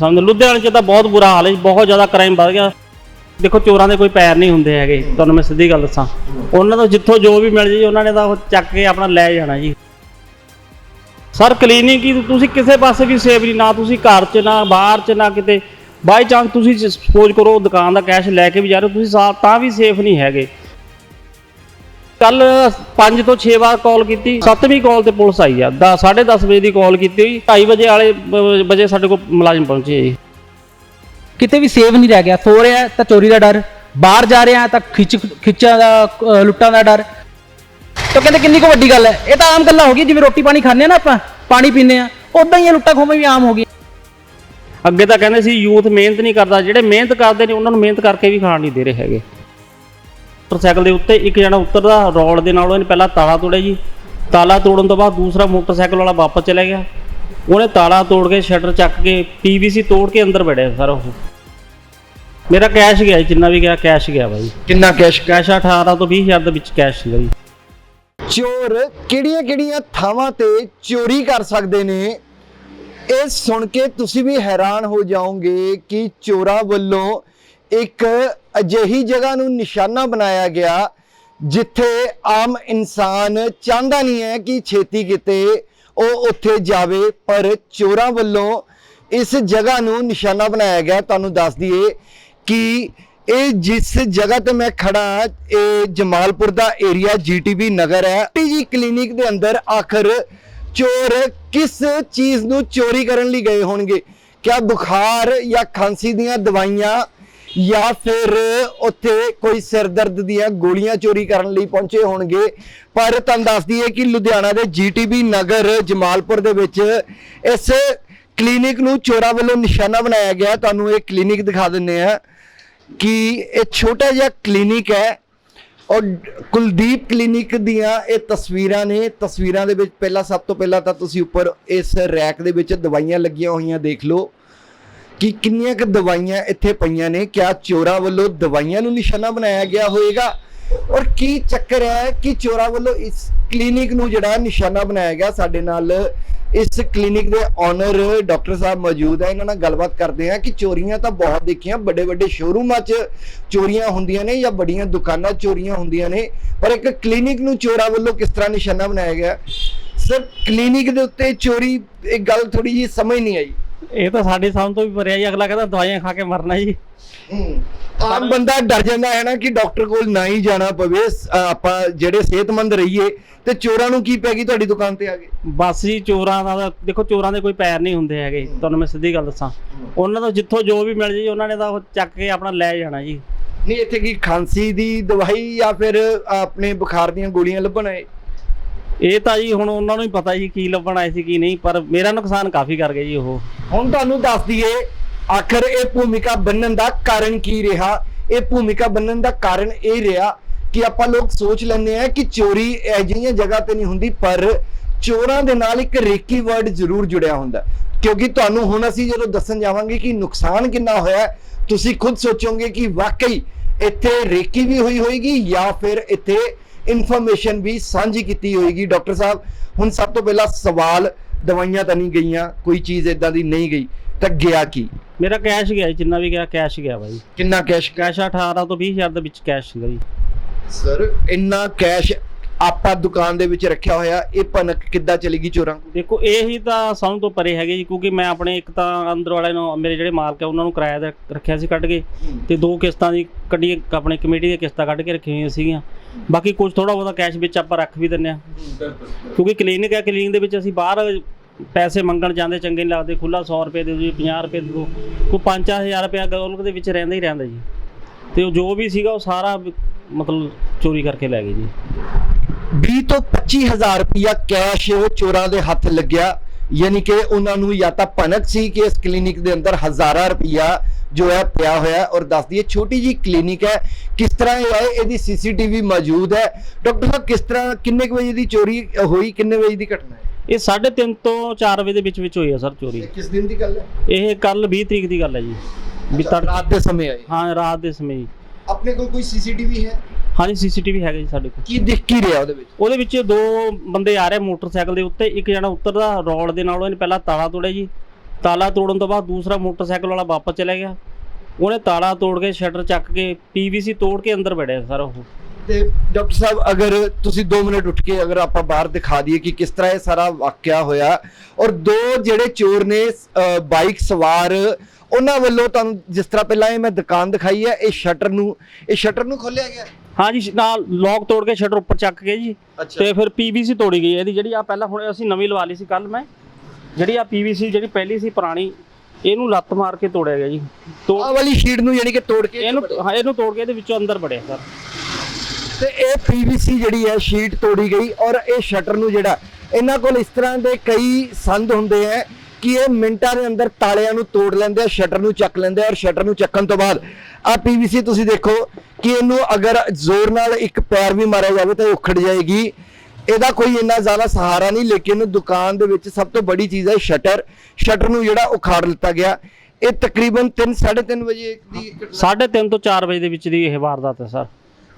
ਸਮਝ। ਲੁਧਿਆਣੇ 'ਚ ਤਾਂ ਬਹੁਤ ਬੁਰਾ ਹਾਲ ਹੈ ਜੀ, ਬਹੁਤ ਜ਼ਿਆਦਾ ਕ੍ਰਾਈਮ ਵੱਧ ਗਿਆ। ਦੇਖੋ ਚੋਰਾਂ ਦੇ ਕੋਈ ਪੈਰ ਨਹੀਂ ਹੁੰਦੇ ਹੈਗੇ ਤੁਹਾਨੂੰ ਮੈਂ ਸਿੱਧੀ ਗੱਲ ਦੱਸਾਂ। ਉਹਨਾਂ ਤੋਂ ਜਿੱਥੋਂ ਜੋ ਵੀ ਮਿਲ ਜੇ ਉਹਨਾਂ ਨੇ ਤਾਂ ਉਹ ਚੱਕ ਕੇ ਆਪਣਾ ਲੈ ਜਾਣਾ ਜੀ। ਸਰ ਕਲੀਨਿਕ ਹੀ ਤੁਸੀਂ ਕਿਸੇ ਪਾਸੇ ਵੀ ਸੇਫ ਨਹੀਂ ਨਾ ਤੁਸੀਂ ਘਰ 'ਚ ਨਾ ਬਾਹਰ 'ਚ ਨਾ ਕਿਤੇ। ਬਾਈ ਚਾਂਸ ਤੁਸੀਂ ਸਪੋਜ਼ ਕਰੋ ਦੁਕਾਨ ਦਾ ਕੈਸ਼ ਲੈ ਕੇ ਵੀ ਜਾ ਰਹੇ ਹੋ ਤੁਸੀਂ ਸਾ- ਤਾਂ ਵੀ ਸੇਫ ਨਹੀਂ ਹੈਗੇ। ਕੱਲ 5 ਤੋਂ 6 ਵਾਰ ਕਾਲ ਕੀਤੀ। 7ਵੀਂ ਕਾਲ ਤੇ ਪੁਲਿਸ ਆਈ ਆ। 10:30 ਵਜੇ ਦੀ ਕਾਲ ਕੀਤੀ ਹੋਈ। 2:30 ਵਜੇ ਵਾਲੇ ਵਜੇ ਸਾਡੇ ਕੋਲ ਮੁਲਾਜ਼ਮ ਪਹੁੰਚੇ ਜੀ। ਕਿਤੇ ਵੀ ਸੇਵ ਨਹੀਂ ਰਹਿ ਗਿਆ। ਸੋ ਰਿਹਾ ਤਾਂ ਚੋਰੀ ਦਾ ਡਰ। ਬਾਹਰ ਜਾ ਰਿਹਾ ਤਾਂ ਖਿੱਚ ਖਿੱਚਾਂ ਦਾ ਲੁੱਟਾਂ ਦਾ ਡਰ। ਤਾਂ ਕਹਿੰਦੇ ਕਿੰਨੀ ਕੁ ਵੱਡੀ ਗੱਲ ਹੈ। ਇਹ ਤਾਂ ਆਮ ਗੱਲਾਂ ਹੋ ਗਈ ਜਿਵੇਂ ਰੋਟੀ ਪਾਣੀ ਖਾਂਦੇ ਆ ਨਾ ਆਪਾਂ ਪਾਣੀ ਪੀਂਦੇ ਆ ਉਦਾਂ ਹੀ ਲੁੱਟਾਂ ਖੋਵੇਂ ਵੀ ਆਮ ਹੋ ਗਈ ਅੱਗੇ ਤਾਂ ਕਹਿੰਦੇ ਸੀ ਯੂਥ ਮਿਹਨਤ ਨਹੀਂ ਕਰਦਾ। ਜਿਹੜੇ ਮਿਹਨਤ ਕਰਦੇ ਨੇ ਉਹਨਾਂ ਨੂੰ ਮਿਹਨਤ ਕਰਕੇ ਵੀ ਖਾਣ ਨਹੀਂ ਦੇ ਰਹੇ ਹੈਗੇ। ਮੋਟਰਸਾਈਕਲ ਦੇ ਉੱਤੇ ਇੱਕ ਜਣਾ ਉਤਰਦਾ ਰੋਡ ਦੇ ਨਾਲ ਉਹਨੇ ਪਹਿਲਾਂ ਤਾਲਾ ਤੋੜਿਆ ਜੀ। ਤਾਲਾ ਤੋੜਨ ਤੋਂ ਬਾਅਦ ਦੂਸਰਾ ਮੋਟਰਸਾਈਕਲ ਵਾਲਾ ਵਾਪਸ ਚਲਾ ਗਿਆ। ਉਹਨੇ ਤਾਲਾ ਤੋੜ ਕੇ ਸ਼ਟਰ ਚੱਕ ਕੇ ਪੀਵੀਸੀ ਤੋੜ ਕੇ ਅੰਦਰ ਵੜਿਆ ਸਰ ਉਹ। ਮੇਰਾ ਕੈਸ਼ ਗਿਆ ਜਿੰਨਾ ਵੀ ਗਿਆ ਕੈਸ਼ ਗਿਆ ਬਾਈ। ਕਿੰਨਾ ਕੈਸ਼ ਕੈਸ਼ 18 ਤੋਂ 20000 ਦੇ ਵਿੱਚ ਕੈਸ਼ ਸੀਗਾ ਜੀ। ਚੋਰ ਕਿਹੜੀਆਂ-ਕਿਹੜੀਆਂ ਥਾਵਾਂ ਤੇ ਚੋਰੀ ਕਰ ਸਕਦੇ ਨੇ? ਇਹ ਸੁਣ ਕੇ ਤੁਸੀਂ ਵੀ ਹੈਰਾਨ ਹੋ ਜਾਓਗੇ ਕਿ ਚੋਰਾਂ ਵੱਲੋਂ ਇੱਕ ਅਜਿਹੀ ਜਗ੍ਹਾ ਨੂੰ ਨਿਸ਼ਾਨਾ ਬਣਾਇਆ ਗਿਆ ਜਿੱਥੇ ਆਮ ਇਨਸਾਨ ਚਾਹੁੰਦਾ ਨਹੀਂ ਹੈ ਕਿ ਛੇਤੀ ਕਿਤੇ ਉਹ ਉੱਥੇ ਜਾਵੇ, ਪਰ ਚੋਰਾਂ ਵੱਲੋਂ ਇਸ ਜਗ੍ਹਾ ਨੂੰ ਨਿਸ਼ਾਨਾ ਬਣਾਇਆ ਗਿਆ। ਤੁਹਾਨੂੰ ਦੱਸ ਦਈਏ ਕਿ ਇਹ ਜਿਸ ਜਗ੍ਹਾ ਤੇ ਮੈਂ ਖੜਾ ਇਹ ਜਮਾਲਪੁਰ ਦਾ ਏਰੀਆ ਜੀਟੀਬੀ ਨਗਰ ਹੈ। ਟੀਜੀ ਕਲੀਨਿਕ ਦੇ ਅੰਦਰ ਆਖਰ ਚੋਰ ਕਿਸ ਚੀਜ਼ ਨੂੰ ਚੋਰੀ ਕਰਨ ਲਈ ਗਏ ਹੋਣਗੇ? ਕਿਆ ਬੁਖਾਰ ਜਾਂ ਖਾਂਸੀ ਦੀਆਂ ਦਵਾਈਆਂ ਜਾਂ ਫਿਰ ਉੱਥੇ ਕੋਈ ਸਿਰ ਦਰਦ ਦੀਆਂ ਗੋਲੀਆਂ ਚੋਰੀ ਕਰਨ ਲਈ ਪਹੁੰਚੇ ਹੋਣਗੇ। ਪਰ ਤੁਹਾਨੂੰ ਦੱਸਦੀ ਹੈ ਕਿ ਲੁਧਿਆਣਾ ਦੇ ਜੀਟੀਬੀ ਨਗਰ ਜਮਾਲਪੁਰ ਦੇ ਵਿੱਚ ਇਸ ਕਲੀਨਿਕ ਨੂੰ ਚੋਰਾਂ ਵੱਲੋਂ ਨਿਸ਼ਾਨਾ ਬਣਾਇਆ ਗਿਆ। ਤੁਹਾਨੂੰ ਇਹ ਕਲੀਨਿਕ ਦਿਖਾ ਦਿੰਨੇ ਆ ਕਿ ਇਹ ਛੋਟਾ ਜਿਹਾ ਕਲੀਨਿਕ ਹੈ ਔਰ ਕੁਲਦੀਪ ਕਲੀਨਿਕ ਦੀਆਂ ਇਹ ਤਸਵੀਰਾਂ ਨੇ। ਤਸਵੀਰਾਂ ਦੇ ਵਿੱਚ ਪਹਿਲਾਂ ਸਭ ਤੋਂ ਪਹਿਲਾਂ ਤਾਂ ਤੁਸੀਂ ਉੱਪਰ ਇਸ ਰੈਕ ਦੇ ਵਿੱਚ ਦਵਾਈਆਂ ਲੱਗੀਆਂ ਹੋਈਆਂ ਦੇਖ ਲਓ। ਕਿ ਕਿੰਨੀਆਂ ਕੁ ਦਵਾਈਆਂ ਇੱਥੇ ਪਈਆਂ ਨੇ, ਕਿਆ ਚੋਰਾਂ ਵੱਲੋਂ ਦਵਾਈਆਂ ਨੂੰ ਨਿਸ਼ਾਨਾ ਬਣਾਇਆ ਗਿਆ ਹੋਵੇਗਾ ਔਰ ਕੀ ਚੱਕਰ ਹੈ ਕਿ ਚੋਰਾਂ ਵੱਲੋਂ ਇਸ ਕਲੀਨਿਕ ਨੂੰ ਜਿਹੜਾ ਨਿਸ਼ਾਨਾ ਬਣਾਇਆ ਗਿਆ ਸਾਡੇ ਨਾਲ? ਇਸ ਕਲੀਨਿਕ ਦੇ ਓਨਰ ਡਾਕਟਰ ਸਾਹਿਬ ਮੌਜੂਦ ਹੈ, ਇਹਨਾਂ ਨਾਲ ਗੱਲਬਾਤ ਕਰਦੇ ਆ ਕਿ ਚੋਰੀਆਂ ਤਾਂ ਬਹੁਤ ਦੇਖੀਆਂ ਵੱਡੇ ਵੱਡੇ ਸ਼ੋਰੂਮਾਂ 'ਚ ਚੋਰੀਆਂ ਹੁੰਦੀਆਂ ਨੇ ਜਾਂ ਵੱਡੀਆਂ ਦੁਕਾਨਾਂ 'ਚ ਚੋਰੀਆਂ ਹੁੰਦੀਆਂ ਨੇ, ਪਰ ਇੱਕ ਕਲੀਨਿਕ ਨੂੰ ਚੋਰਾਂ ਵੱਲੋਂ ਕਿਸ ਤਰ੍ਹਾਂ ਨਿਸ਼ਾਨਾ ਬਣਾਇਆ ਗਿਆ? ਸਰ, ਕਲੀਨਿਕ ਦੇ ਉੱਤੇ ਚੋਰੀ ਇੱਕ ਗੱਲ ਥੋੜੀ ਜੀ ਸਮਝ ਨਹੀਂ ਆਈ। ਇਹ ਤਾਂ ਸਾਡੇ ਸਾਹਮਣੇ ਤੋਂ ਵੀ ਭਰਿਆ ਜੀ ਅਗਲਾ ਕਹਿੰਦਾ ਦਵਾਈਆਂ ਖਾ ਕੇ ਮਰਨਾ ਜੀ। ਆਮ ਬੰਦਾ ਡਰ ਜਾਂਦਾ ਹੈ ਨਾ ਕਿ ਡਾਕਟਰ ਕੋਲ ਨਾ ਹੀ ਜਾਣਾ ਪਵੇ। ਅ, ਆਪਾਂ ਜਿਹੜੇ ਸਿਹਤਮੰਦ ਰਹੀਏ ਤੇ ਚੋਰਾਂ ਨੂੰ ਕੀ ਪੈ ਗਈ ਤੁਹਾਡੀ ਦੁਕਾਨ ਤੇ ਆ ਕੇ? ਬਸ ਜੀ ਚੋਰਾਂ ਦਾ ਤਾਂ- ਦੇਖੋ ਚੋਰਾਂ ਦੇ ਕੋਈ ਪੈਰ ਨਹੀਂ ਹੁੰਦੇ ਹੈਗੇ। ਤੁਹਾਨੂੰ ਮੈਂ ਸਿੱਧੀ ਗੱਲ ਦੱਸਾਂ। ਉਹਨਾਂ ਤੋਂ ਜਿੱਥੋਂ ਜੋ ਵੀ ਮਿਲ ਜੇ ਉਹਨਾਂ ਨੇ ਤਾਂ ਉਹ ਚੱਕ ਕੇ ਆਪਣਾ ਲੈ ਜਾਣਾ ਜੀ। ਨਹੀਂ ਇੱਥੇ ਕੀ ਖਾਂਸੀ ਦੀ ਦਵਾਈ ਜਾਂ ਫਿਰ ਆਪਣੇ ਬੁਖਾਰ ਦੀਆਂ ਗੋਲੀਆਂ ਲੱਭਣ ਆਏ? ਇਹ ਤਾਂ ਜੀ ਹੁਣ ਉਹਨਾਂ ਨੂੰ ਹੀ ਪਤਾ ਜੀ ਕੀ ਲੱਭਣ ਆਏ ਸੀ ਕੀ ਨਹੀਂ ਪਰ ਮੇਰਾ ਨੁਕਸਾਨ ਕਾਫੀ ਕਰ ਗਏ ਜੀ ਉਹ। ਹੁਣ ਤੁਹਾਨੂੰ ਦੱਸ ਦਈਏ, ਆਖਰ ਇਹ ਭੂਮਿਕਾ ਬੰਨਣ ਦਾ ਕਾਰਨ ਕੀ ਰਿਹਾ? ਇਹ ਭੂਮਿਕਾ ਬੰਨਣ ਦਾ ਕਾਰਨ ਇਹ ਰਿਹਾ ਕਿ ਆਪਾਂ ਲੋਕ ਸੋਚ ਲੈਂਦੇ ਆ ਕਿ ਚੋਰੀ ਅਜਿਹੀਆਂ ਜਗ੍ਹਾ ਤੇ ਨਹੀਂ ਹੁੰਦੀ, ਪਰ ਚੋਰਾਂ ਦੇ ਨਾਲ ਇੱਕ ਰੇਕੀ ਵਰਡ ਜ਼ਰੂਰ ਜੁੜਿਆ ਹੁੰਦਾ। ਕਿਉਂਕਿ ਤੁਹਾਨੂੰ ਹੁਣ ਅਸੀਂ ਜਦੋਂ ਦੱਸਣ ਜਾਵਾਂਗੇ ਕਿ ਨੁਕਸਾਨ ਕਿੰਨਾ ਹੋਇਆ, ਤੁਸੀਂ ਖੁਦ ਸੋਚੋਗੇ ਕਿ ਵਾਕਈ ਇੱਥੇ ਰੇਕੀ ਵੀ ਹੋਈ ਹੋਏਗੀ ਜਾਂ ਫਿਰ ਇੱਥੇ ਇਨਫੋਰਮੇਸ਼ਨ ਵੀ ਸਾਂਝੀ ਕੀਤੀ ਹੋਏਗੀ। ਡਾਕਟਰ ਸਾਹਿਬ, ਹੁਣ ਸਭ ਤੋਂ ਪਹਿਲਾ ਸਵਾਲ ਦਵਾਈਆਂ ਤਾਂ ਨਹੀਂ ਗਈਆਂ ਕੋਈ ਚੀਜ਼ ਇਦਾਂ ਦੀ ਨਹੀਂ ਗਈ ਤਾਂ ਗਿਆ ਕੀ? ਮੇਰਾ ਕੈਸ਼ ਗਿਆ ਜੀ, ਜਿੰਨਾ ਵੀ ਗਿਆ ਕੈਸ਼ ਗਿਆ ਬਾਈ। ਕਿੰਨਾ ਕੈਸ਼ ਕੈਸ਼ 18 ਤੋਂ 20000 ਦੇ ਵਿੱਚ ਕੈਸ਼ ਸੀਗਾ ਜੀ। ਸਰ ਇੰਨਾ ਕੈਸ਼ ਆਪਾਂ ਦੁਕਾਨ ਦੇ ਵਿੱਚ ਰੱਖਿਆ ਹੋਇਆ, ਇਹ ਭਨਕ ਕਿੱਦਾਂ ਚਲੇਗੀ ਚੋਰਾਂ ਕੋਲ? ਦੇਖੋ, ਇਹ ਹੀ ਤਾਂ ਸਮਝ ਤੋਂ ਪਰੇ ਹੈਗੇ ਜੀ, ਕਿਉਂਕਿ ਮੈਂ ਆਪਣੇ ਇੱਕ ਤਾਂ ਅੰਦਰ ਵਾਲੇ ਨੂੰ, ਮੇਰੇ ਜਿਹੜੇ ਮਾਲਕ ਆ, ਉਹਨਾਂ ਨੂੰ ਕਿਰਾਇਆ ਤੇ ਰੱਖਿਆ ਸੀ ਕੱਢ ਕੇ ਤੇ ਦੋ ਕਿਸ਼ਤਾਂ ਦੀ ਕੱਢੀ ਆਪਣੇ ਕਮੇਟੀ ਦੀਆਂ ਕਿਸ਼ਤਾਂ ਕੱਢ ਕੇ ਰੱਖੀਆਂ ਹੋਈਆਂ ਸੀਗੀਆਂ। ਬਾਕੀ ਕੁਝ ਥੋੜਾ ਬਹੁਤਾ ਕੈਸ਼ ਵਿੱਚ ਆਪਾਂ ਰੱਖ ਵੀ ਦਿੰਨੇ ਆ। ਕਿਉਂਕਿ ਕਲੀਨਿਕ ਹੈ ਕਲੀਨਿਕ ਦੇ ਵਿੱਚ ਅਸੀਂ ਬਾਹਰ ਪੈਸੇ ਮੰਗਣ ਜਾਂਦੇ, ਚੰਗੇ ਨਹੀਂ ਲੱਗਦੇ ਖੁੱਲਾ 100 ਰੁਪਏ ਦੇ ਦਿਓ ਜੀ 50 ਰੁਪਏ ਦੇ ਦਿਓ। ਕੋਈ 5-4000 ਰੁਪਏ ਗੋਲਕ ਦੇ ਵਿੱਚ ਰਹਿੰਦਾ ਹੀ ਰਹਿੰਦਾ ਜੀ। ਤੇ ਉਹ ਜੋ ਵੀ ਸੀਗਾ, ਉਹ ਸਾਰਾ ਮਤਲਬ ਚੋਰੀ ਕਰਕੇ ਲੈ ਗਏ ਜੀ। 20 ਤੋਂ 25000 ਰੁਪਇਆ ਕੈਸ਼ ਚੋਰਾਂ ਦੇ ਹੱਥ ਲੱਗਿਆ। ਯਾਨੀ ਕਿ ਉਹਨਾਂ ਨੂੰ ਜਾਂ ਤਾਂ ਭਨਕ ਸੀ ਕਿ ਇਸ ਕਲੀਨਿਕ ਦੇ ਅੰਦਰ ਹਜ਼ਾਰਾਂ ਰੁਪਇਆ ਜੋ ਹੈ ਪਿਆ ਹੋਇਆ ਹੈ। ਔਰ ਦੱਸ ਦਈਏ ਛੋਟੀ ਜੀ ਕਲੀਨਿਕ ਹੈ। ਕਿਸ ਤਰ੍ਹਾਂ ਇਹ ਹੈ ਇਹਦੀ ਸੀਸੀਟੀਵੀ ਮੌਜੂਦ ਹੈ। ਡਾਕਟਰ ਸਾਹਿਬ ਕਿਸ ਤਰ੍ਹਾਂ ਕਿੰਨੇ ਵਜੇ ਦੀ ਚੋਰੀ ਹੋਈ? ਕਿੰਨੇ ਵਜੇ ਦੀ ਘਟਨਾ ਹੈ? ਇਹ 3:30 ਤੋਂ 4 ਵਜੇ ਦੇ ਵਿੱਚ ਵਿੱਚ ਹੋਈ ਆ ਸਰ ਚੋਰੀ। ਕਿਸ ਦਿਨ ਦੀ ਗੱਲ ਹੈ? ਇਹ ਕੱਲ 20 ਤਰੀਕ ਦੀ ਗੱਲ ਹੈ ਜੀ। ਵੀ ਰਾਤ ਦੇ ਸਮੇਂ ਆਏ ਹਾਂ ਰਾਤ ਦੇ ਸਮੇਂ ਜੀ ਆਪਣੇ ਕੋਲ ਕੋਈ ਸੀਸੀਟੀਵੀ ਹੈ? ਹਾਂਜੀ ਸੀਸੀਟੀਵੀ ਹੈਗਾ ਜੀ ਸਾਡੇ ਕੋਲ। ਕੀ ਦਿਖ ਕੀ ਰਿਹਾ ਉਹਦੇ ਵਿੱਚ? ਉਹਦੇ ਵਿੱਚ ਦੋ ਬੰਦੇ ਆ ਰਹੇ ਮੋਟਰਸਾਈਕਲ ਦੇ ਉੱਤੇ ਇੱਕ ਜਣਾ ਉਤਰਦਾ ਰੋਡ ਦੇ ਨਾਲ ਉਹਨੇ ਪਹਿਲਾਂ ਤਾਲਾ ਤੋੜਿਆ ਜੀ। ਤਾਲਾ ਤੋੜਨ ਤੋਂ ਬਾਅਦ ਦੂਸਰਾ ਮੋਟਰਸਾਈਕਲ ਵਾਲਾ ਵਾਪਸ ਚਲਾ ਗਿਆ। ਉਹਨੇ ਤਾਲਾ ਤੋੜ ਕੇ ਸ਼ਟਰ ਚੱਕ ਕੇ ਪੀਵੀਸੀ ਤੋੜ ਕੇ ਅੰਦਰ ਵੜਿਆ ਸਰ ਉਹ। ਤੇ ਡਾਕਟਰ ਸਾਹਿਬ ਅਗਰ ਤੁਸੀਂ 2 ਮਿੰਟ ਉੱਠ ਕੇ ਅਗਰ ਆਪਾਂ ਬਾਹਰ ਦਿਖਾ ਦਈਏ ਕਿ ਕਿਸ ਤਰ੍ਹਾਂ ਇਹ ਸਾਰਾ ਵਾਕਿਆ ਹੋਇਆ ਔਰ ਦੋ ਜਿਹੜੇ ਚੋਰ ਨੇ ਅ, ਬਾਈਕ ਸਵਾਰ ਉਹਨਾਂ ਵੱਲੋਂ ਤੁਹਾਨੂੰ ਜਿਸ ਤਰ੍ਹਾਂ ਪਹਿਲਾਂ ਇਹ ਮੈਂ ਦੁਕਾਨ ਦਿਖਾਈ ਹੈ ਇਹ ਸ਼ਟਰ ਨੂੰ ਇਹ ਸ਼ਟਰ ਨੂੰ ਖੋਲਿਆ ਗਿਆ? ਹਾਂਜੀ ਸ਼- ਨਾਲ ਲੋਕ ਤੋੜ ਕੇ ਸ਼ਟਰ ਉੱਪਰ ਚੱਕ ਕੇ ਜੀ। ਅੱਛਾ। ਤੇ ਫਿਰ ਪੀਵੀਸੀ ਤੋੜੀ ਗਈ ਇਹਦੀ ਜਿਹੜੀ ਆ ਪਹਿਲਾਂ ਹੁਣ ਅਸੀਂ ਨਵੀਂ ਲਵਾ ਲਈ ਸੀ ਕੱਲ ਮੈਂ। ਜਿਹੜੀ ਆ ਪੀਵੀਸੀ ਜਿਹੜੀ ਪਹਿਲੀ ਸੀ ਪੁਰਾਣੀ ਇਹਨੂੰ ਲੱਤ ਮਾਰ ਕੇ ਤੋੜਿਆ ਗਿਆ ਜੀ। ਤੋੜ ਆਹ ਵਾਲੀ ਸ਼ੀਟ ਨੂੰ ਯਾਨੀ ਕਿ ਤੋੜ ਕੇ ਇਹਨੂੰ ਹਾਂ ਇਹਨੂੰ ਤੋੜ ਕੇ ਇਹਦੇ ਵਿੱਚੋਂ ਅੰਦਰ ਵੜਿਆ ਸਰ। ਤੇ ਇਹ ਪੀਵੀਸੀ ਜਿਹੜੀ ਹੈ, ਸ਼ੀਟ ਤੋੜੀ ਗਈ ਔਰ ਇਹ ਸ਼ਟਰ ਨੂੰ ਜਿਹੜਾ ਇਹਨਾਂ ਕੋਲ ਇਸ ਤਰ੍ਹਾਂ ਦੇ ਕਈ ਸੰਦ ਹੁੰਦੇ ਹੈ ਕਿ ਇਹ ਮਿੰਟਾਂ ਦੇ ਅੰਦਰ ਤਾਲਿਆਂ ਨੂੰ ਤੋੜ ਲੈਂਦੇ ਆ, ਸ਼ਟਰ ਨੂੰ ਚੱਕ ਲੈਂਦੇ ਆ ਔਰ ਸ਼ਟਰ ਨੂੰ ਚੱਕਣ ਤੋਂ ਬਾਅਦ ਆ ਪੀਵੀਸੀ ਤੁਸੀਂ ਦੇਖੋ ਕਿ ਇਹਨੂੰ ਅਗਰ ਜ਼ੋਰ ਨਾਲ ਇੱਕ ਪੈਰ ਵੀ ਮਾਰਿਆ ਜਾਵੇ ਤਾਂ ਉਖੜ ਜਾਏਗੀ। ਇਹਦਾ ਕੋਈ ਇੰਨਾ ਜ਼ਿਆਦਾ ਸਹਾਰਾ ਨਹੀਂ, ਲੇਕਿਨ ਦੁਕਾਨ ਦੇ ਵਿੱਚ ਸਭ ਤੋਂ ਬੜੀ ਚੀਜ਼ ਹੈ ਸ਼ਟਰ। ਸ਼ਟਰ ਨੂੰ ਜਿਹੜਾ ਉਖਾੜ ਲਿੱਤਾ ਗਿਆ। ਇਹ ਤਕਰੀਬਨ 3 3:30 ਵਜੇ ਦੀ ਘਟਨਾ 3:30 ਤੋਂ 4 ਵਜੇ ਦੇ ਵਿੱਚ ਦੀ ਇਹ ਵਾਰਦਾਤ ਹੈ, ਸਰ।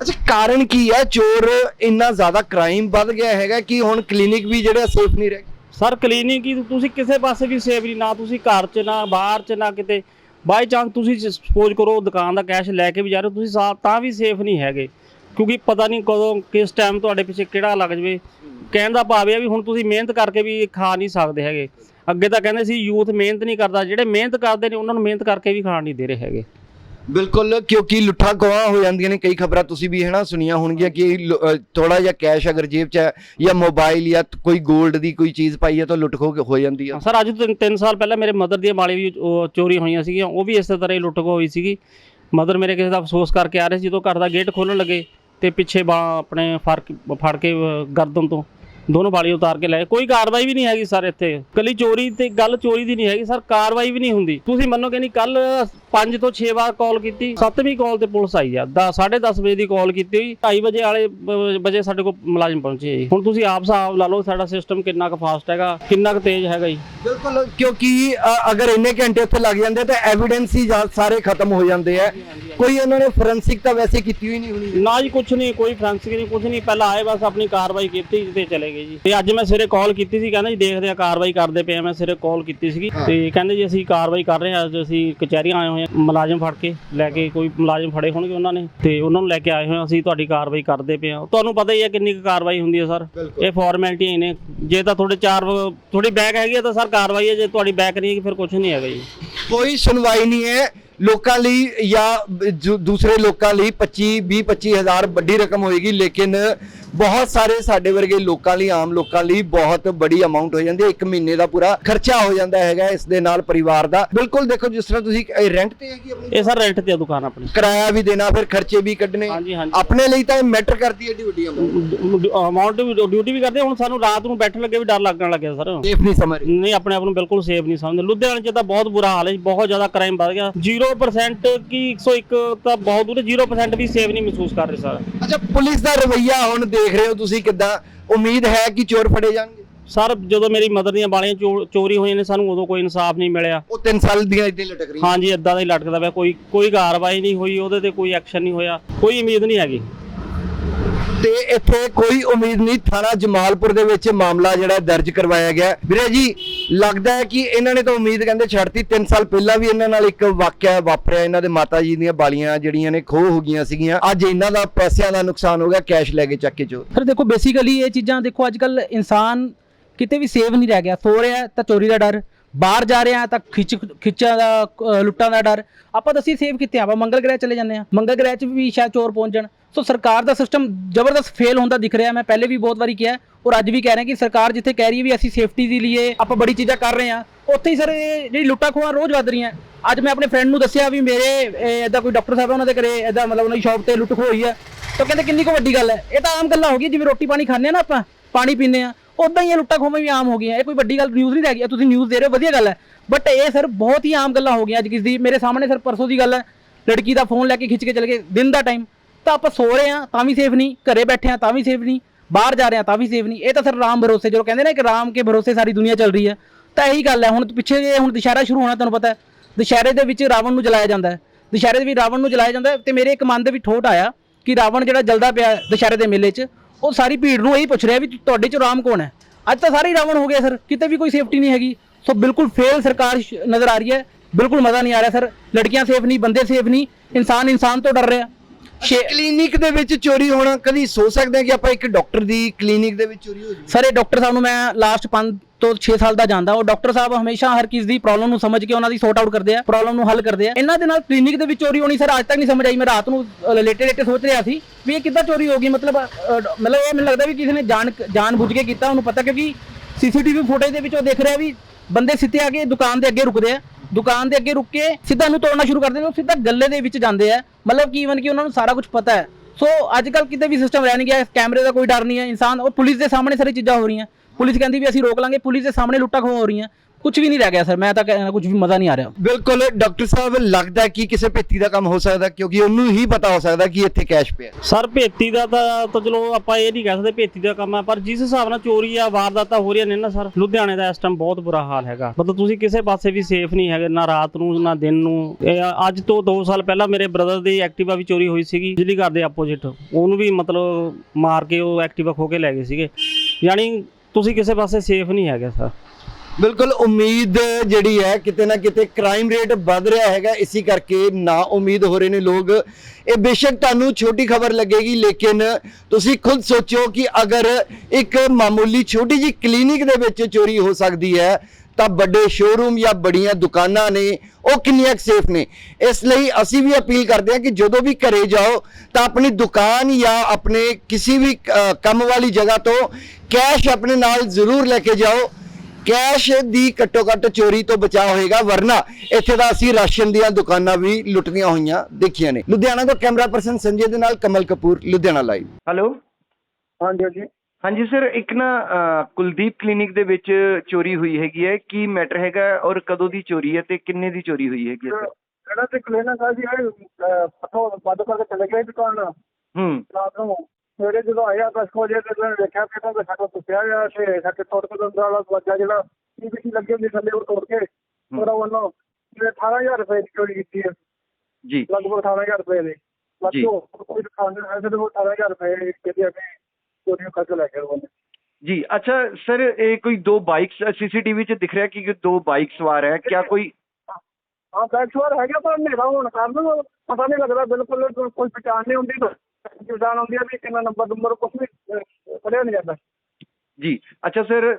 ਅੱਛਾ, ਕਾਰਨ ਕੀ ਹੈ? ਚੋਰ ਇੰਨਾ ਜ਼ਿਆਦਾ ਕ੍ਰਾਈਮ ਵੱਧ ਗਿਆ ਹੈਗਾ ਕਿ ਹੁਣ ਕਲੀਨਿਕ ਵੀ ਜਿਹੜੇ ਸੇਫ ਨਹੀਂ ਰਹੇ ਸਰ ਕਲੀਨਿਕ ਹੀ ਤੁਸੀਂ ਕਿਸੇ ਪਾਸੇ ਵੀ ਸੇਫ ਨਹੀਂ, ਨਾ ਤੁਸੀਂ ਘਰ 'ਚ, ਨਾ ਬਾਹਰ 'ਚ, ਨਾ ਕਿਤੇ। ਬਾਈ ਚਾਂਸ ਤੁਸੀਂ ਸਪੋਜ਼ ਕਰੋ ਦੁਕਾਨ ਦਾ ਕੈਸ਼ ਲੈ ਕੇ ਵੀ ਜਾ ਰਹੇ ਹੋ, ਤੁਸੀਂ ਸਾ- ਤਾਂ ਵੀ ਸੇਫ ਨਹੀਂ ਹੈਗੇ। ਕਿਉਂਕਿ ਪਤਾ ਨਹੀਂ ਕਦੋਂ, ਕਿਸ ਟਾਈਮ ਤੁਹਾਡੇ ਪਿੱਛੇ ਕਿਹੜਾ ਲੱਗ ਜਵੇ। ਕਹਿਣ ਦਾ ਭਾਵ ਇਹ ਵੀ ਹੁਣ ਤੁਸੀਂ ਮਿਹਨਤ ਕਰਕੇ ਵੀ ਖਾ ਨਹੀਂ ਸਕਦੇ ਹੈਗੇ। ਅੱਗੇ ਤਾਂ ਕਹਿੰਦੇ ਸੀ ਯੂਥ ਮਿਹਨਤ ਨਹੀਂ ਕਰਦਾ, ਜਿਹੜੇ ਮਿਹਨਤ ਕਰਦੇ ਨੇ, ਉਹਨਾਂ ਨੂੰ ਮਿਹਨਤ ਕਰਕੇ ਵੀ ਖਾਣ ਨਹੀਂ ਦੇ ਰਹੇ ਹੈਗੇ। ਬਿਲਕੁਲ, ਕਿਉਂਕਿ ਲੁੱਟਾਂ ਖੋਹਾਂ ਹੋ ਜਾਂਦੀਆਂ ਨੇ। ਕਈ ਖਬਰਾਂ ਤੁਸੀਂ ਵੀ ਹੈ ਨਾ ਸੁਣੀਆਂ ਹੋਣਗੀਆਂ ਕਿ ਥੋੜਾ ਜਿਹਾ ਕੈਸ਼ ਅਗਰ ਜੇਬ 'ਚ ਹੈ ਜਾਂ ਮੋਬਾਈਲ ਜਾਂ ਕੋਈ 골ਡ ਦੀ ਕੋਈ ਚੀਜ਼ ਪਾਈ ਹੈ ਤਾਂ ਲੁੱਟ ਖੋਹ ਹੋ ਜਾਂਦੀ ਆ ਸਰ, ਅੱਜ ਤੋਂ 3 ਸਾਲ ਪਹਿਲਾਂ ਮੇਰੇ ਮਦਰ ਦੀਆਂ ਮਾਲੀ ਵੀ, ਉਹ, ਚੋਰੀ ਹੋਈਆਂ ਸੀਗੀਆਂ। ਉਹ ਵੀ ਇਸੇ ਤਰ੍ਹਾਂ ਹੀ ਲੁੱਟ ਖੋਹ ਹੋਈ ਸੀਗੀ। ਮਦਰ ਮੇਰੇ ਕਿਸੇ ਦਾ ਅਫਸੋਸ ਕਰਕੇ ਆ ਰਹੇ ਸੀ, ਜਦੋਂ ਘਰ ਦਾ ਗੇਟ ਖੋਲਣ ਲੱਗੇ ਤੇ ਪਿੱਛੇ ਬਾ ਆਪਣੇ ਫੜ ਕੇ- ਫੜ ਕੇ ਗਰਦਨ ਤੋਂ। ਦੋਨੋਂ ਵਾਲੀ ਉਤਾਰ ਕੇ ਲੈ ਕੋਈ ਕਾਰਵਾਈ ਵੀ ਨਹੀਂ ਹੈਗੀ ਸਰ ਇੱਥੇ। ਕੱਲੀ ਚੋਰੀ ਤੇ ਗੱਲ ਚੋਰੀ ਦੀ ਨਹੀਂ ਹੈਗੀ ਸਰ, ਕਾਰਵਾਈ ਵੀ ਨਹੀਂ ਹੁੰਦੀ। ਤੁਸੀਂ ਮੰਨੋਗੇ ਨਹੀਂ ਕੱਲ 5 ਤੋਂ 6 ਵਾਰ ਕਾਲ ਕੀਤੀ 7ਵੀਂ ਕਾਲ ਤੇ ਪੁਲਿਸ ਆਈ ਆ। 10:30 ਵਜੇ ਦੀ ਕਾਲ ਕੀਤੀ ਹੋਈ 2:30 ਵਜੇ ਵਾਲੇ ਵਜੇ ਸਾਡੇ ਕੋਲ ਮੁਲਾਜ਼ਮ ਪਹੁੰਚੇ ਜੀ। ਹੁਣ ਤੁਸੀਂ ਆਪ ਹਿਸਾਬ ਲਾ ਲਓ ਸਾਡਾ ਸਿਸਟਮ ਕਿੰਨਾ ਕੁ ਫਾਸਟ ਹੈਗਾ, ਕਿੰਨਾ ਕੁ ਤੇਜ਼ ਹੈਗਾ ਜੀ। ਬਿਲਕੁਲ, ਕਿਉਂਕਿ ਅਗਰ ਇੰਨੇ ਘੰਟੇ ਉੱਥੇ ਲੱਗ ਜਾਂਦੇ ਤਾਂ ਐਵੀਡੈਂਸ ਹੀ ਜਾ- ਸਾਰੇ ਖਤਮ ਹੋ ਜਾਂਦੇ ਆ। ਕੋਈ ਉਹਨਾਂ ਨੇ ਫੋਰੈਂਸਿਕ ਤਾਂ ਵੈਸੇ ਕੀਤੀ ਹੋਈ ਨਹੀਂ ਹੋਣੀ। ਨਾ ਜੀ ਕੁਛ ਨਹੀਂ ਕੋਈ ਫ੍ਰਾਂਸਿਕ ਨਹੀਂ ਕੁਛ ਨਹੀਂ। ਪਹਿਲਾਂ ਆਏ ਬਸ ਆਪਣੀ ਕਾਰਵਾਈ ਕੀਤੀ ਤੇ ਚਲੇ ਗਏ ਜੀ। ਤੇ ਅੱਜ ਮੈਂ ਸਵੇਰੇ ਕਾਲ ਕੀਤੀ ਸੀ ਕਹਿੰਦਾ ਜੀ ਦੇਖਦੇ ਆ ਕਾਰਵਾਈ ਕਰਦੇ ਪਏ ਆ। ਮੈਂ ਸਵੇਰੇ ਕਾਲ ਕੀਤੀ ਸੀਗੀ ਤੇ ਕਹਿੰਦੇ ਜੀ ਅਸੀਂ ਕਾਰਵਾਈ ਕਰ ਰਹੇ ਹਾਂ। ਅੱਜ ਅਸੀਂ ਕਚਹਿਰੀਆਂ ਆਏ ਹੋਏ ਹਾਂ ਮੁਲਾਜ਼ਮ ਫੜ ਕੇ ਲੈ ਕੇ ਕੋਈ ਮੁਲਾਜ਼ਮ ਫੜੇ ਹੋਣਗੇ ਉਹਨਾਂ ਨੇ। ਤੇ ਉਹਨਾਂ ਨੂੰ ਲੈ ਕੇ ਆਏ ਹੋਏ ਹਾਂ ਅਸੀਂ ਤੁਹਾਡੀ ਕਾਰਵਾਈ ਕਰਦੇ ਪਏ ਆ ਤੁਹਾਨੂੰ ਪਤਾ ਹੀ ਹੈ ਕਿੰਨੀ ਕੁ ਕਾਰਵਾਈ ਹੁੰਦੀ ਹੈ ਸਰ। ਇਹ ਫਾਰਮੈਲਿਟੀਆਂ ਹੀ ਨੇ। ਜੇ ਤਾਂ ਤੁਹਾਡੇ ਚਾਰ ਤੁਹਾਡੀ ਬੈਕ ਹੈਗੀ ਹੈ ਤਾਂ ਸਰ ਕਾਰਵਾਈ ਹੈ। ਜੇ ਤੁਹਾਡੀ ਬੈਕ ਨਹੀਂ ਹੈਗੀ ਫਿਰ ਕੁਛ ਨਹੀਂ ਹੈਗਾ ਜੀ। ਕੋਈ ਸੁਣਵਾਈ ਨਹੀਂ ਹੈ। ਲੋਕਾਂ ਲਈ ਜਾਂ ਦੂਸਰੇ ਲੋਕਾਂ ਲਈ 25 20 25 ਹਜ਼ਾਰ ਵੱਡੀ ਰਕਮ ਹੋਏਗੀ ਲੇਕਿਨ ਬਹੁਤ ਸਾਰੇ ਸਾਡੇ ਵਰਗੇ ਲੋਕਾਂ ਲਈ ਆਮ ਲੋਕਾਂ ਲਈ ਬਹੁਤ ਬੜੀ ਅਮਾਉਂਟ ਹੋ ਜਾਂਦੀ ਹੈ। ਇੱਕ ਮਹੀਨੇ ਦਾ ਪੂਰਾ ਖਰਚਾ ਹੋ ਜਾਂਦਾ ਹੈਗਾ ਇਸ ਦੇ ਨਾਲ ਪਰਿਵਾਰ ਦਾ। ਬਿਲਕੁਲ ਦੇਖੋ ਜਿਸ ਤਰ੍ਹਾਂ ਤੁਸੀਂ ਰੈਂਟ ਤੇ ਹੈਗੀ ਆਪਣੀ? ਇਹ ਸਰ ਰੈਂਟ ਤੇ ਆ ਦੁਕਾਨ ਆਪਣੀ। ਕਿਰਾਇਆ ਵੀ ਦੇਣਾ ਫਿਰ ਖਰਚੇ ਵੀ ਕੱਢਣੇ। ਹਾਂਜੀ, ਹਾਂਜੀ। ਆਪਣੇ ਲਈ ਤਾਂ ਇਹ ਮੈਟਰ ਕਰਦੀ ਹੈ ਵੱਡੀ ਅਮਾਉਂਟ ਅਮਾਉਂਟ ਵੀ ਡਿਊਟੀ ਵੀ ਕਰਦੇ ਹੁਣ ਸਾਨੂੰ ਰਾਤ ਨੂੰ ਬੈਠਣ ਲੱਗੇ ਵੀ ਡਰ ਲੱਗਣ ਲੱਗਿਆ ਸਰ। ਸੇਫ ਨਹੀਂ ਸਮਝ ਰਹੀ। ਨਹੀਂ ਆਪਣੇ ਆਪ ਨੂੰ ਬਿਲਕੁਲ ਸੇਫ ਨਹੀਂ ਸਮਝਦੇ। ਲੁਧਿਆਣੇ 'ਚ ਤਾਂ ਬਹੁਤ ਬੁਰਾ ਹਾਲ ਹੈ ਜੀ, ਬਹੁਤ ਜ਼ਿਆਦਾ ਕ੍ਰਾਈਮ ਵੱਧ ਗਿਆ। 0% ਕੀ 101 ਤਾਂ ਬਹੁਤ ਦੂਰ 0% ਵੀ ਸੇਫ ਨਹੀਂ ਮਹਿਸੂਸ ਕਰ ਰਹੇ ਸਰ। ਅੱਛਾ ਪੁਲਿਸ ਦਾ ਰਵੱਈਆ ਹੁਣ ਦੇਖ ਰਹੇ ਹੋ ਤੁਸੀਂ ਕਿੱਦਾਂ? ਉਮੀਦ ਹੈ ਕਿ ਚੋਰ ਫੜੇ ਜਾਣਗੇ। ਸਰ ਜਦੋਂ ਮੇਰੀ ਮਦਰ ਦੀਆਂ ਬਾਲੀਆਂ ਚੋ- ਚੋਰੀ ਹੋਈਆਂ ਨੇ ਸਾਨੂੰ ਉਦੋਂ ਕੋਈ ਇਨਸਾਫ ਨਹੀਂ ਮਿਲਿਆ। ਉਹ 3 ਸਾਲ ਦੀਆਂ ਇੱਥੇ ਲਟਕ ਰਹੀਆਂ। ਹਾਂਜੀ ਇਦਾਂ ਦਾ ਹੀ ਲਟਕਦਾ ਪਿਆ। ਕੋਈ ਕੋਈ ਕਾਰਵਾਈ ਨਹੀਂ ਹੋਈ ਉਹਦੇ ਤੇ ਕੋਈ ਐਕਸ਼ਨ ਨਹੀਂ ਹੋਇਆ। ਕੋਈ ਉਮੀਦ ਨਹੀਂ ਹੈਗੀ। ਤੇ ਇੱਥੇ ਕੋਈ ਉਮੀਦ ਨਹੀਂ, ਥਾਣਾ ਜਮਾਲਪੁਰ ਦੇ ਵਿੱਚ ਮਾਮਲਾ ਜਿਹੜਾ ਦਰਜ ਕਰਵਾਇਆ ਗਿਆ। ਵੀਰੇ ਜੀ, ਲੱਗਦਾ ਹੈ ਕਿ ਇਹਨਾਂ ਨੇ ਤਾਂ ਉਮੀਦ ਕਹਿੰਦੇ ਛੱਡਤੀ 3 ਸਾਲ ਪਹਿਲਾਂ ਵੀ ਇਹਨਾਂ ਨਾਲ ਇੱਕ ਵਾਕਿਆ ਵਾਪਰਿਆ। ਇਹਨਾਂ ਦੇ ਮਾਤਾ ਜੀ ਦੀਆਂ ਬਾਲੀਆਂ ਜਿਹੜੀਆਂ ਨੇ, ਖੋਹ ਹੋ ਗਈਆਂ ਸੀਗੀਆਂ। ਅੱਜ ਇਹਨਾਂ ਦਾ ਪੈਸਿਆਂ ਦਾ ਨੁਕਸਾਨ ਹੋ ਗਿਆ, ਕੈਸ਼ ਲੈ ਕੇ ਚੱਕ ਕੇ ਚੋਰ ਸਰ ਦੇਖੋ ਬੇਸਿਕਲੀ ਇਹ ਚੀਜ਼ਾਂ ਦੇਖੋ, ਅੱਜ ਕੱਲ ਇਨਸਾਨ ਕਿਤੇ ਵੀ ਸੇਵ ਨਹੀਂ ਰਹਿ ਗਿਆ। ਸੋ ਰਿਹਾ ਤਾਂ ਚੋਰੀ ਦਾ ਡਰ। ਬਾਹਰ ਜਾ ਰਿਹਾ ਤਾਂ ਖਿੱਚ ਖਿੱਚਾਂ ਦਾ ਲੁੱਟਾਂ ਦਾ ਡਰ। ਆਪਾਂ ਦੱਸੀ ਸੇਵ ਕਿੱਥੇ ਆ? ਆਪਾਂ ਮੰਗਲ ਗ੍ਰਹਿ ਚਲੇ ਜਾਂਦੇ ਆ ਮੰਗਲ ਗ੍ਰਹਿ 'ਚ ਵੀ ਸ਼ਾਇਦ ਚੋਰ ਪਹੁੰਚ ਜਾਣ। ਸੋ ਸਰਕਾਰ ਦਾ ਸਿਸਟਮ ਜ਼ਬਰਦਸਤ ਫੇਲ ਹੁੰਦਾ ਦਿਖ ਰਿਹਾ। ਮੈਂ ਪਹਿਲੇ ਵੀ ਬਹੁਤ ਵਾਰੀ ਕਿਹਾ ਔਰ ਅੱਜ ਵੀ ਕਹਿ ਰਹੇ ਕਿ ਸਰਕਾਰ ਜਿੱਥੇ ਕਹਿ ਰਹੀ ਹੈ ਵੀ ਅਸੀਂ ਸੇਫਟੀ ਦੇ ਲਈ ਆਪਾਂ ਬੜੀ ਚੀਜ਼ਾਂ ਕਰ ਰਹੇ ਆ ਉੱਥੇ ਹੀ ਸਰ ਇਹ ਜਿਹੜੀ ਲੁੱਟਾਂ ਖੋਹਾਂ ਰੋਜ਼ ਵੱਧ ਰਹੀਆਂ। ਅੱਜ ਮੈਂ ਆਪਣੇ ਫਰੈਂਡ ਨੂੰ ਦੱਸਿਆ ਵੀ ਮੇਰੇ ਇਦਾਂ ਕੋਈ ਡਾਕਟਰ ਸਾਹਿਬ ਆ, ਉਹਨਾਂ ਦੇ ਘਰੇ ਇਦਾਂ ਮਤਲਬ ਉਹਨਾਂ ਦੀ ਸ਼ਾਪ ਤੇ ਲੁੱਟ ਖੋਹੀ ਹੋਈ ਆ ਤਾਂ ਕਹਿੰਦੇ ਕਿੰਨੀ ਕੁ ਵੱਡੀ ਗੱਲ ਹੈ। ਇਹ ਤਾਂ ਆਮ ਗੱਲਾਂ ਹੋ ਗਈਆਂ, ਜਿਵੇਂ ਰੋਟੀ ਪਾਣੀ ਖਾਂਦੇ ਆ ਨਾ ਆਪਾਂ, ਪਾਣੀ ਪੀਂਦੇ ਆ ਉਦਾਂ ਹੀ ਇਹ ਲੁੱਟਾਂ ਖੋਹਾਂ ਵੀ ਆਮ ਹੋ ਗਈਆਂ। ਇਹ ਕੋਈ ਵੱਡੀ ਗੱਲ ਨਿਊਜ਼ ਨਹੀਂ ਰਹਿ ਗਈ। ਤੁਸੀਂ ਨਿਊਜ਼ ਦੇ ਰਹੇ ਹੋ, ਵਧੀਆ ਗੱਲ ਹੈ। ਬਟ ਇਹ ਸਰ ਬਹੁਤ ਹੀ ਆਮ ਗੱਲਾਂ ਹੋ ਗਈਆਂ। ਅੱਜ ਕਿਸ ਦੀ ਮੇਰੇ ਸਾਹਮਣੇ ਸਰ ਪਰਸੋਂ ਦੀ ਗੱਲ ਹੈ। ਲੜਕੀ ਦਾ ਫੋਨ ਲੈ ਕੇ ਖਿੱਚ ਕੇ ਚਲੇ ਗਏ ਦਿਨ ਦਾ ਟਾਈਮ ਤਾਂ ਆਪਾਂ ਸੋ ਰਹੇ ਆ ਤਾਂ ਵੀ ਸੇਫ ਨਹੀਂ। ਘਰੇ ਬੈਠੇ ਆ ਤਾਂ ਵੀ ਸੇਫ ਨਹੀਂ। ਬਾਹਰ ਜਾ ਰਹੇ ਆ ਤਾਂ ਵੀ ਸੇਫ ਨਹੀਂ। ਇਹ ਤਾਂ ਸਰ ਰਾਮ ਭਰੋਸੇ, ਜਦੋਂ ਕਹਿੰਦੇ ਨੇ ਕਿ ਰਾਮ ਕੇ ਭਰੋਸੇ ਸਾਰੀ ਦੁਨੀਆ ਚੱਲ ਰਹੀ ਹੈ, ਤਾਂ ਇਹੀ ਗੱਲ ਹੈ। ਹੁਣ ਪਿੱਛੇ ਜੇ ਹੁਣ ਦੁਸ਼ਹਿਰਾ ਸ਼ੁਰੂ ਹੋਣਾ, ਤੁਹਾਨੂੰ ਪਤਾ ਹੈ। ਦੁਸ਼ਹਿਰੇ ਦੇ ਵਿੱਚ ਰਾਵਣ ਨੂੰ ਜਲਾਇਆ ਜਾਂਦਾ ਹੈ। ਦੁਸ਼ਹਿਰੇ ਦੇ ਵਿੱਚ ਰਾਵਣ ਨੂੰ ਜਲਾਇਆ ਜਾਂਦਾ ਹੈ ਤੇ ਮੇਰੇ ਇੱਕ ਮਨ ਦੇ ਵਿੱਚ ਠੋਟ ਆਇਆ ਕਿ ਰਾਵਣ ਜਿਹੜਾ ਜਲਦਾ ਪਿਆ ਦੁਸ਼ਹਿਰੇ ਦੇ ਮੇਲੇ 'ਚ ਉਹ ਸਾਰੀ ਭੀੜ ਨੂੰ ਇਹੀ ਪੁੱਛ ਰਿਹਾ ਵੀ ਤੁਹਾਡੇ 'ਚ ਰਾਮ ਕੌਣ ਹੈ? ਅੱਜ ਤਾਂ ਸਾਰੇ ਰਾਵਣ ਹੋ ਗਏ ਸਰ, ਕਿਤੇ ਵੀ ਕੋਈ ਸੇਫਟੀ ਨਹੀਂ ਹੈਗੀ। ਸੋ ਬਿਲਕੁਲ ਫੇਲ ਸਰਕਾਰ ਸ਼- ਨਜ਼ਰ ਆ ਰਹੀ ਹੈ। ਬਿਲਕੁਲ ਮਜ਼ਾ ਨਹੀਂ ਆ ਰਿਹਾ ਸਰ। ਲੜਕੀਆਂ ਸੇਫ ਨਹੀਂ, ਬੰਦੇ ਸੇਫ ਨਹੀਂ। ਇਨਸਾਨ ਇਨਸਾਨ ਤੋਂ ਡਰ ਰਿਹਾ। ਕਲੀਨਿਕ ਦੇ ਵਿੱਚ ਚੋਰੀ ਹੋਣਾ ਕਦੀ ਸੋਚ ਸਕਦੇ ਹਾਂ ਕਿ ਆਪਾਂ ਇੱਕ ਡਾਕਟਰ ਦੀ ਕਲੀਨਿਕ ਦੇ ਵਿੱਚ ਚੋਰੀ ਹੋ ਜਾਵੇ। ਸਰ ਇਹ ਡਾਕਟਰ ਸਾਹਿਬ ਨੂੰ ਮੈਂ ਲਾਸਟ 5 ਤੋਂ 6 ਸਾਲ ਦਾ ਜਾਣਦਾ। ਉਹ ਡਾਕਟਰ ਸਾਹਿਬ ਹਮੇਸ਼ਾ ਹਰ ਕਿਸ ਦੀ ਪ੍ਰੋਬਲਮ ਨੂੰ ਸਮਝ ਕੇ ਉਹਨਾਂ ਦੀ ਸੌਟ ਆਊਟ ਕਰਦੇ ਆ ਪ੍ਰੋਬਲਮ ਨੂੰ ਹੱਲ ਕਰਦੇ ਆ। ਇਹਨਾਂ ਦੇ ਨਾਲ ਕਲੀਨਿਕ ਦੇ ਵਿੱਚ ਚੋਰੀ ਹੋਣੀ ਸਰ ਅੱਜ ਤੱਕ ਨਹੀਂ ਸਮਝ ਆਈ। ਮੈਂ ਰਾਤ ਨੂੰ ਲੇਟੇ ਲੇਟੇ ਸੋਚ ਰਿਹਾ ਸੀ ਵੀ ਇਹ ਕਿੱਦਾਂ ਚੋਰੀ ਹੋ ਗਈ। ਮਤਲਬ ਮਤਲਬ ਇਹ ਮੈਨੂੰ ਲੱਗਦਾ ਵੀ ਕਿਸੇ ਨੇ ਜਾਣ ਜਾਣ ਬੁੱਝ ਕੇ ਕੀਤਾ। ਉਹਨੂੰ ਪਤਾ ਕਿਉਂਕਿ ਸੀਸੀਟੀਵੀ ਫੁਟੇਜ ਦੇ ਵਿੱਚ ਉਹ ਦੇਖ ਰਿਹਾ ਵੀ ਬੰਦੇ ਸਿੱਧੇ ਆ ਕੇ ਦੁਕਾਨ ਦੇ ਅੱਗੇ ਰੁਕਦੇ ਆ। ਦੁਕਾਨ ਦੇ ਅੱਗੇ ਰੁਕ ਕੇ ਸਿੱਧਾ ਨੂੰ ਤੋੜਨਾ ਸ਼ੁਰੂ ਕਰਦੇ ਨੇ, ਉਹ ਸਿੱਧਾ ਗੱਲੇ ਦੇ ਵਿੱਚ ਜਾਂਦੇ ਆ। ਮਤਲਬ ਕਿ ਈਵਨ ਕਿ ਉਹਨਾਂ ਨੂੰ ਸਾਰਾ ਕੁਝ ਪਤਾ ਹੈ। ਸੋ ਅੱਜ ਕੱਲ ਕਿਤੇ ਵੀ ਸਿਸਟਮ ਰਹਿ ਨਹੀਂ ਗਿਆ ਕੈਮਰੇ ਦਾ ਕੋਈ ਡਰ ਨਹੀਂ ਹੈ। ਇਨਸਾਨ, ਉਹ ਪੁਲਿਸ ਦੇ ਸਾਹਮਣੇ ਸਾਰੀ ਚੀਜ਼ਾਂ ਹੋ ਰਹੀਆਂ। ਪੁਲਿਸ ਕਹਿੰਦੀ ਵੀ ਅਸੀਂ ਰੋਕ ਲਾਂਗੇ, ਪੁਲਿਸ ਦੇ ਸਾਹਮਣੇ ਲੁੱਟਾਂ ਖੋਹ ਹੋ ਰਹੀਆਂ। ਕੁਝ ਵੀ ਨਹੀਂ ਰਹਿ ਗਿਆ ਸਰ। ਮੈਂ ਤਾਂ ਕਹਿ- ਕੁਝ ਵੀ ਮਜ਼ਾ ਨਹੀਂ ਆ ਰਿਹਾ। ਬਿਲਕੁਲ ਡਾਕਟਰ ਸਾਹਿਬ ਲੱਗਦਾ ਕਿ ਕਿਸੇ ਭੇਤੀ ਦਾ ਕੰਮ ਹੋ ਸਕਦਾ ਕਿਉਂਕਿ ਉਹਨੂੰ ਹੀ ਪਤਾ ਹੋ ਸਕਦਾ ਕਿ ਇੱਥੇ ਕੈਸ਼ ਪਿਆ। ਸਰ ਭੇਤੀ ਦਾ ਤਾਂ ਤਾਂ ਚਲੋ ਆਪਾਂ ਇਹ ਨਹੀਂ ਕਹਿ ਸਕਦੇ ਭੇਤੀ ਦਾ ਕੰਮ ਹੈ ਪਰ ਜਿਸ ਹਿਸਾਬ ਨਾਲ ਚੋਰੀ ਆ ਵਾਰਦਾਤਾਂ ਹੋ ਰਹੀਆਂ ਨੇ ਨਾ ਸਰ ਲੁਧਿਆਣੇ ਦਾ ਇਸ ਟਾਈਮ ਬਹੁਤ ਬੁਰਾ ਹਾਲ ਹੈਗਾ। ਮਤਲਬ ਤੁਸੀਂ ਕਿਸੇ ਪਾਸੇ ਵੀ ਸੇਫ ਨਹੀਂ ਹੈਗੇ ਨਾ ਰਾਤ ਨੂੰ ਨਾ ਦਿਨ ਨੂੰ। ਇਹ ਅੱਜ ਤੋਂ 2 ਸਾਲ ਪਹਿਲਾਂ ਮੇਰੇ ਬ੍ਰਦਰ ਦੀ ਐਕਟਿਵਾ ਵੀ ਚੋਰੀ ਹੋਈ ਸੀਗੀ ਬਿਜਲੀ ਘਰ ਦੇ ਆਪੋਜ਼ਿਟ ਉਹਨੂੰ ਵੀ ਮਤਲਬ ਮਾਰ ਕੇ ਉਹ ਐਕਟਿਵਾ ਖੋ ਕੇ ਲੈ ਗਏ ਸੀਗੇ। ਯਾਨੀ ਤੁਸੀਂ ਕਿਸੇ ਪਾਸੇ ਸੇਫ ਨਹੀਂ ਹੈਗੇ ਸਰ। ਬਿਲਕੁਲ ਉਮੀਦ ਜਿਹੜੀ ਹੈ ਕਿਤੇ ਨਾ ਕਿਤੇ ਕ੍ਰਾਈਮ ਰੇਟ ਵੱਧ ਰਿਹਾ ਹੈਗਾ, ਇਸੇ ਕਰਕੇ ਨਾ ਉਮੀਦ ਹੋ ਰਹੇ ਨੇ ਲੋਕ। ਇਹ ਬੇਸ਼ੱਕ ਤੁਹਾਨੂੰ ਛੋਟੀ ਖਬਰ ਲੱਗੇਗੀ, ਲੇਕਿਨ ਤੁਸੀਂ ਖੁਦ ਸੋਚੋ ਕਿ ਅਗਰ ਇੱਕ ਮਾਮੂਲੀ ਛੋਟੀ ਜੀ ਕਲੀਨਿਕ ਦੇ ਵਿੱਚ ਚੋਰੀ ਹੋ ਸਕਦੀ ਹੈ, ਤਾਂ ਵੱਡੇ ਸ਼ੋਰੂਮ ਜਾਂ ਬੜੀਆਂ ਦੁਕਾਨਾਂ ਨੇ, ਉਹ ਕਿੰਨੀਆਂ ਸੇਫ ਨੇ? ਇਸ ਲਈ ਅਸੀਂ ਵੀ ਅਪੀਲ ਕਰਦੇ ਹਾਂ ਕਿ ਜਦੋਂ ਵੀ ਘਰੇ ਜਾਓ, ਤਾਂ ਆਪਣੀ ਦੁਕਾਨ ਜਾਂ ਆਪਣੇ ਕਿਸੇ ਵੀ ਕੰਮ ਵਾਲੀ ਜਗ੍ਹਾ ਤੋਂ ਕੈਸ਼ ਆਪਣੇ ਨਾਲ ਜ਼ਰੂਰ ਲੈ ਕੇ ਜਾਓ। ਕੈਸ਼ ਦੀ ਘੱਟੋ ਘੱਟ ਚੋਰੀ ਤੋਂ ਬਚਾਅ ਹੋਏਗਾ ਵਰਨਾ ਇੱਥੇ ਦਾ ਅਸੀਂ ਰਾਸ਼ਨ ਦੀਆਂ ਦੁਕਾਨਾਂ ਵੀ ਲੁੱਟਦੀਆਂ ਹੋਈਆਂ ਦੇਖੀਆਂ ਨੇ। ਲੁਧਿਆਣਾ ਤੋਂ ਕੈਮਰਾ ਪਰਸਨ ਸੰਜੇ ਦੇ ਨਾਲ ਕਮਲ ਕਪੂਰ ਲੁਧਿਆਣਾ ਲਾਈਵ ਹੈਲੋ ਹਾਂਜੀ ਹਾਂਜੀ। ਹਾਂਜੀ ਸਰ ਇੱਕ ਨਾ ਕੁਲਦੀਪ ਕਲੀਨਿਕ ਦੇ ਵਿੱਚ ਚੋਰੀ ਹੋਈ ਹੈਗੀ ਹੈ। ਕੀ ਮੈਟਰ ਹੈਗਾ ਔਰ ਕਦੋਂ ਦੀ ਚੋਰੀ ਹੈ ਤੇ ਕਿੰਨੇ ਦੀ ਚੋਰੀ ਹੋਈ ਹੈਗੀ ਹੈ ਸਰ ਜਿਹੜਾ ਤੇ ਕਲੀਨਿਕ ਆ ਜੀ ਇਹ ਪੱਥੋਂ ਬੰਦ ਕਰਕੇ ਚਲੇ ਗਏ ਦੁਕਾਨ। ਹੂੰ। ਰਾਤ ਨੂੰ ਸਵੇਰੇ ਜਦੋਂ ਆਇਆ 10 ਵਜੇ ਤੇ ਨੇ ਦੇਖਿਆ ਕਿ ਇਹਨਾਂ ਦਾ ਸਾਡਾ ਟੁੱਟਿਆ ਗਿਆ ਤੇ ਸਾਡੇ ਤੋੜ ਕੇ ਅੰਦਰ ਵਾਲਾ ਦਰਵਾਜ਼ਾ ਜਿਹੜਾ ਪੀਵੀਸੀ ਲੱਗੀ ਹੁੰਦੀ ਥੱਲੇ ਉਹ ਤੋੜ ਕੇ ਉਹਦਾ ਵੱਲੋਂ ਜਿਹੜੇ 18000 ਰੁਪਏ ਦੀ ਚੋਰੀ ਕੀਤੀ ਹੈ। ਜੀ। ਲਗਭਗ 18000 ਰੁਪਏ ਦੀ। ਬਾਕੀ ਜੀ। ਹੋਰ ਕੋਈ ਦੁਕਾਨ ਦੇ ਹੈ ਸਿਰਫ 18000 ਰੁਪਏ ਕਿਤੇ ਅੱਗੇ ਚੋਰੀ ਕਰਕੇ ਲੈ ਗਏ ਉਹਨੇ ਜੀ ਅੱਛਾ ਸਰ ਇਹ ਕੋਈ ਦੋ ਬਾਈਕਸ ਸੀਸੀਟੀਵੀ 'ਚ ਦਿਖ ਰਿਹਾ ਕਿ ਦੋ ਬਾਈਕ ਸਵਾਰ ਹੈ? ਕਿਆ ਕੋਈ ਹਾਂ ਬੈਕ ਸਵਾਰ ਹੈਗਾ ਪਰ ਹਨੇਰਾ ਹੋਣ ਕਾਰਨ ਪਤਾ ਨਹੀਂ ਲੱਗਦਾ ਬਿਲਕੁਲ ਕੋਈ ਪਛਾਣ ਨਹੀਂ ਹੁੰਦੀ। ਪਛਾਣ ਹੁੰਦੀ ਹੈ ਵੀ ਕਿੰਨਾ ਨੰਬਰ ਨੰਬਰ ਕੁਝ ਵੀ ਅਹ, ਪੜਿਆ ਨਹੀਂ ਜਾਂਦਾ। ਜੀ। ਅੱਛਾ ਸਰ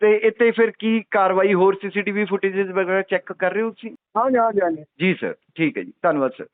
ਤੇ ਇੱਥੇ ਫਿਰ ਕੀ ਕਾਰਵਾਈ ਹੋਰ ਸੀਸੀਟੀਵੀ ਫੁਟੇजेस ਵਗੈਰਾ ਚੈੱਕ ਕਰ ਰਹੇ ਹੋ ਤੁਸੀਂ? ਹਾਂਜੀ ਹਾਂਜੀ ਹਾਂਜੀ। ਜੀ ਸਰ ਠੀਕ ਹੈ ਜੀ। ਧੰਨਵਾਦ ਸਰ।